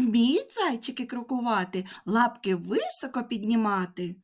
Вміють зайчики крокувати, лапки високо піднімати.